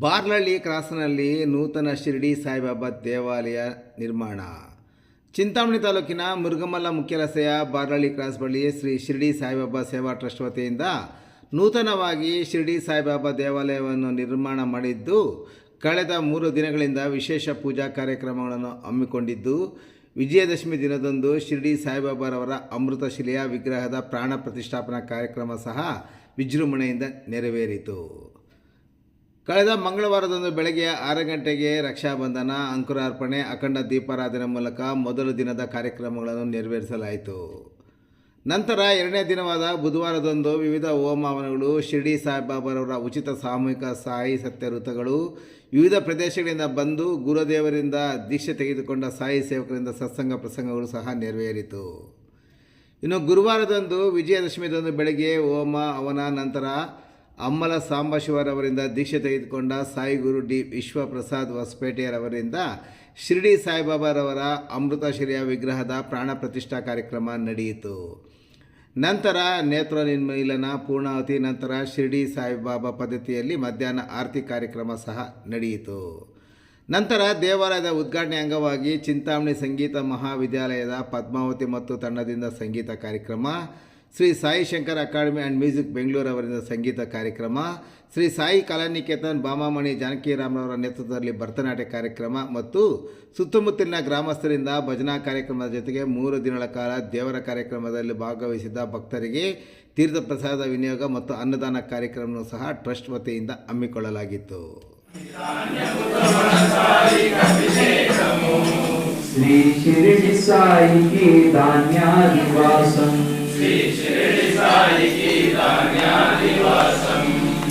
ಬಾರ್ಲಹಳ್ಳಿ ಕ್ರಾಸ್ನಲ್ಲಿ ನೂತನ ಶಿರಡಿ ಸಾಯಿಬಾಬಾ ದೇವಾಲಯ ನಿರ್ಮಾಣ. ಚಿಂತಾಮಣಿ ತಾಲೂಕಿನ ಮುರುಗಮಲ್ಲ ಮುಖ್ಯ ರಸ್ತೆಯ ಕ್ರಾಸ್ ಬಳಿ ಶ್ರೀ ಶಿರಡಿ ಸಾಯಿಬಾಬಾ ಸೇವಾ ಟ್ರಸ್ಟ್ ವತಿಯಿಂದ ನೂತನವಾಗಿ ಶಿರಡಿ ಸಾಯಿಬಾಬಾ ದೇವಾಲಯವನ್ನು ನಿರ್ಮಾಣ ಮಾಡಿದ್ದು, ಕಳೆದ ಮೂರು ದಿನಗಳಿಂದ ವಿಶೇಷ ಪೂಜಾ ಕಾರ್ಯಕ್ರಮಗಳನ್ನು ಹಮ್ಮಿಕೊಂಡಿದ್ದು ವಿಜಯದಶಮಿ ದಿನದಂದು ಶಿರಡಿ ಸಾಯಿಬಾಬಾರವರ ಅಮೃತ ಶಿಲೆಯ ವಿಗ್ರಹದ ಪ್ರಾಣ ಪ್ರತಿಷ್ಠಾಪನಾ ಕಾರ್ಯಕ್ರಮ ಸಹ ವಿಜೃಂಭಣೆಯಿಂದ ನೆರವೇರಿತು. ಕಳೆದ ಮಂಗಳವಾರದಂದು ಬೆಳಗ್ಗೆ ಆರು ಗಂಟೆಗೆ ರಕ್ಷಾಬಂಧನ ಅಂಕುರಾರ್ಪಣೆ, ಅಖಂಡ ದೀಪಾರಾಧನೆ ಮೂಲಕ ಮೊದಲ ದಿನದ ಕಾರ್ಯಕ್ರಮಗಳನ್ನು ನೆರವೇರಿಸಲಾಯಿತು. ನಂತರ ಎರಡನೇ ದಿನವಾದ ಬುಧವಾರದಂದು ವಿವಿಧ ಹೋಮ ಹವನಗಳು ಶಿರ್ಡಿ ಸಾಯಿಬಾಬಾರವರ ಉಚಿತ ಸಾಮೂಹಿಕ ಸಾಯಿ ಸತ್ಯ ವೃತಗಳು ವಿವಿಧ ಪ್ರದೇಶಗಳಿಂದ ಬಂದು ಗುರುದೇವರಿಂದ ದೀಕ್ಷೆ ತೆಗೆದುಕೊಂಡ ಸಾಯಿ ಸೇವಕರಿಂದ ಸತ್ಸಂಗ ಪ್ರಸಂಗಗಳು ಸಹ ನೆರವೇರಿತು. ಇನ್ನು ಗುರುವಾರದಂದು ವಿಜಯದಶಮಿದಂದು ಬೆಳಗ್ಗೆ ಹೋಮ ಅವನ ನಂತರ ಅಮ್ಮಲ ಸಾಂಬಶಿವರವರಿಂದ ದೀಕ್ಷೆ ತೆಗೆದುಕೊಂಡ ಸಾಯಿ ಗುರು ಡಿ ವಿಶ್ವಪ್ರಸಾದ್ ಹೊಸಪೇಟೆಯರವರಿಂದ ಶಿರ್ಡಿ ಸಾಯಿಬಾಬಾರವರ ಅಮೃತ ಶಿಲೆಯ ವಿಗ್ರಹದ ಪ್ರಾಣ ಪ್ರತಿಷ್ಠಾ ಕಾರ್ಯಕ್ರಮ ನಡೆಯಿತು. ನಂತರ ನೇತ್ರ ನಿರ್ಮೀಲನ ಪೂರ್ಣಾವತಿ ನಂತರ ಶಿರ್ಡಿ ಸಾಯಿಬಾಬಾ ಪದ್ಧತಿಯಲ್ಲಿ ಮಧ್ಯಾಹ್ನ ಆರತಿ ಕಾರ್ಯಕ್ರಮ ಸಹ ನಡೆಯಿತು. ನಂತರ ದೇವಾಲಯದ ಉದ್ಘಾಟನೆ ಅಂಗವಾಗಿ ಚಿಂತಾಮಣಿ ಸಂಗೀತ ಮಹಾವಿದ್ಯಾಲಯದ ಪದ್ಮಾವತಿ ಮತ್ತು ತಂಡದಿಂದ ಸಂಗೀತ ಕಾರ್ಯಕ್ರಮ Shri Sai Shankar academy and music Bengaluru ಅವರಿಂದ ಸಂಗೀತ ಕಾರ್ಯಕ್ರಮ, ಶ್ರೀ ಸಾಯಿ ಕಲಾನಿಕೇತನ್ ಬಾಮಾಮಣಿ ಜಾನಕಿರಾಮ್ರವರ ನೇತೃತ್ವದಲ್ಲಿ ಭರತನಾಟ್ಯ ಕಾರ್ಯಕ್ರಮ ಮತ್ತು ಸುತ್ತಮುತ್ತಲಿನ ಗ್ರಾಮಸ್ಥರಿಂದ ಭಜನಾ ಕಾರ್ಯಕ್ರಮದ ಜೊತೆಗೆ ಮೂರು ದಿನಗಳ ಕಾಲ ದೇವರ ಕಾರ್ಯಕ್ರಮದಲ್ಲಿ ಭಾಗವಹಿಸಿದ್ದ ಭಕ್ತರಿಗೆ ತೀರ್ಥ ಪ್ರಸಾದ ವಿನಿಯೋಗ ಮತ್ತು ಅನ್ನದಾನ ಕಾರ್ಯಕ್ರಮವನ್ನು ಸಹ ಟ್ರಸ್ಟ್ ವತಿಯಿಂದ ಹಮ್ಮಿಕೊಳ್ಳಲಾಗಿತ್ತು. ಶ್ರೀ ಶಿರಡಿ ಸಾಯಿ ಧಾನ್ಯಾದಿವಾಸಂ.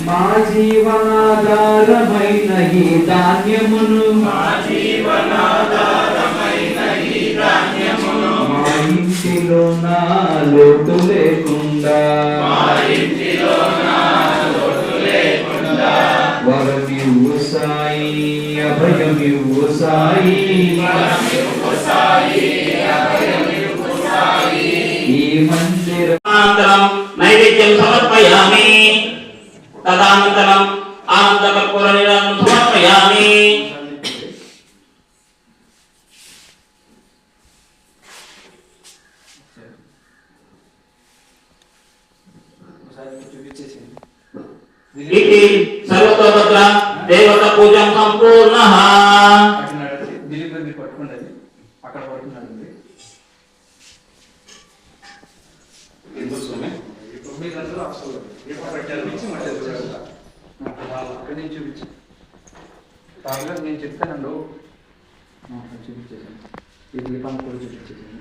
మా జీవనాధారమైన ఈ ధాన్యమును మా జీవనాధారమైన ఈ ధాన్యమును మా ఇంటిలో నా లోటు లేకుండా. మా ఇంటిలో నా లోటు లేకుండా వరమివ్వు సాయి అభయమివ్వు సాయి. వరమివ్వు అనంతరం నైవేద్యం సమర్పయామి. తదనంతరం ఆనందకర్పూర నీరాజనం సమర్పయామి ఇది సర్వతోభద్ర దేవత పూజం సంపూర్ణ. మీరందరూ అసలు చూపించి మళ్ళీ చూడాలి. అక్కడి నుంచి చూపించి తాగా నేను చెప్తానండు? చూపించేసాను ఈ దీపాన్ని కూడా చూపించేసాను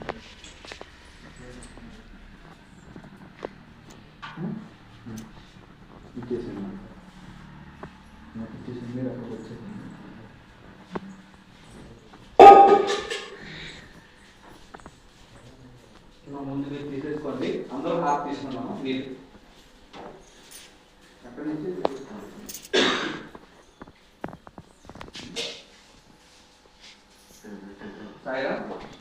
తీసేసుకోండి అందరూ హాఫ్ తీసుకున్నాము. మీరు. అక్కడి నుంచి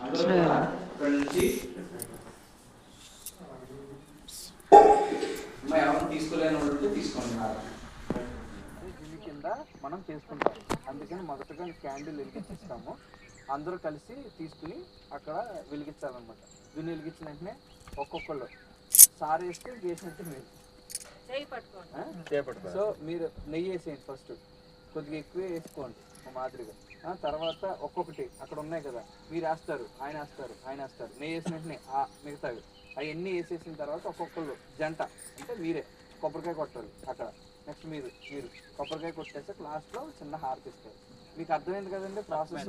అందరూ కూడా అక్కడి నుంచి? అమ్మాయి ఎవరు తీసుకోలేని వాళ్ళు తీసుకోండి కింద మనం చేసుకుంటాం. అందుకని మొదటగా క్యాండిల్ వెలిగించిస్తాము. అందరూ కలిసి తీసుకుని అక్కడ వెలిగించాలన్నమాట. దీన్ని వెలిగించిన వెంటనే ఒక్కొక్కళ్ళు. సార్ వేస్తే వేసినట్టు మీరు చేయి పట్టుకోండి. ఆ? సో మీరు నెయ్యి వేసేయండి ఫస్ట్. కొద్దిగా ఎక్కువే వేసుకోండి ఒక మాదిరిగా. ఆ, తర్వాత ఒక్కొక్కటి అక్కడ ఉన్నాయి కదా మీరు వేస్తారు ఆయన వేస్తారు ఆయన వేస్తారు. నెయ్యి వేసిన వెంటనే ఆ మిగతావి. అవన్నీ వేసేసిన తర్వాత ఒక్కొక్కళ్ళు జంట అంటే మీరే కొబ్బరికాయ కొట్టాలి అక్కడ. నెక్స్ట్ మీరు మీరు కొబ్బరికాయ కొట్టేస్తే లాస్ట్లో చిన్న హారతి ఇస్తారు. మీకు అర్థమైంది కదండి process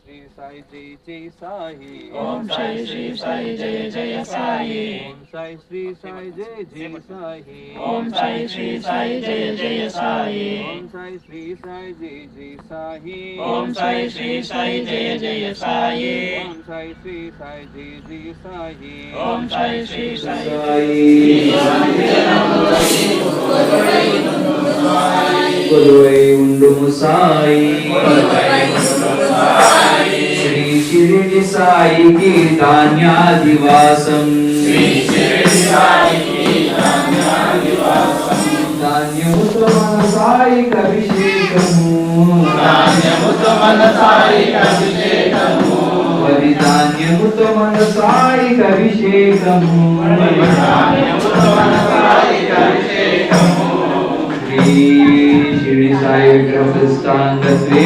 Sai Ji Om Sai Sri Sai Ji Ji Sai Sai Om Sai Sri Sai Ji Ji Sai Sai Om Sai Sri Sai Ji Ji Sai Sai Om Sai Sri Sai Ji Ji Sai Sai Om Sai Sri Sai Ji Ji Sai Sai Om Sai Sri Sai Ji Ji Sai Om Sai Sri Sai गीतान्यादिवासं धान्यमुतमनसायि कविषेकम् परिधान्यमुतमनसायि कविषेकम् Shri Shri Sai ग्रहस्थाङ्गत्वे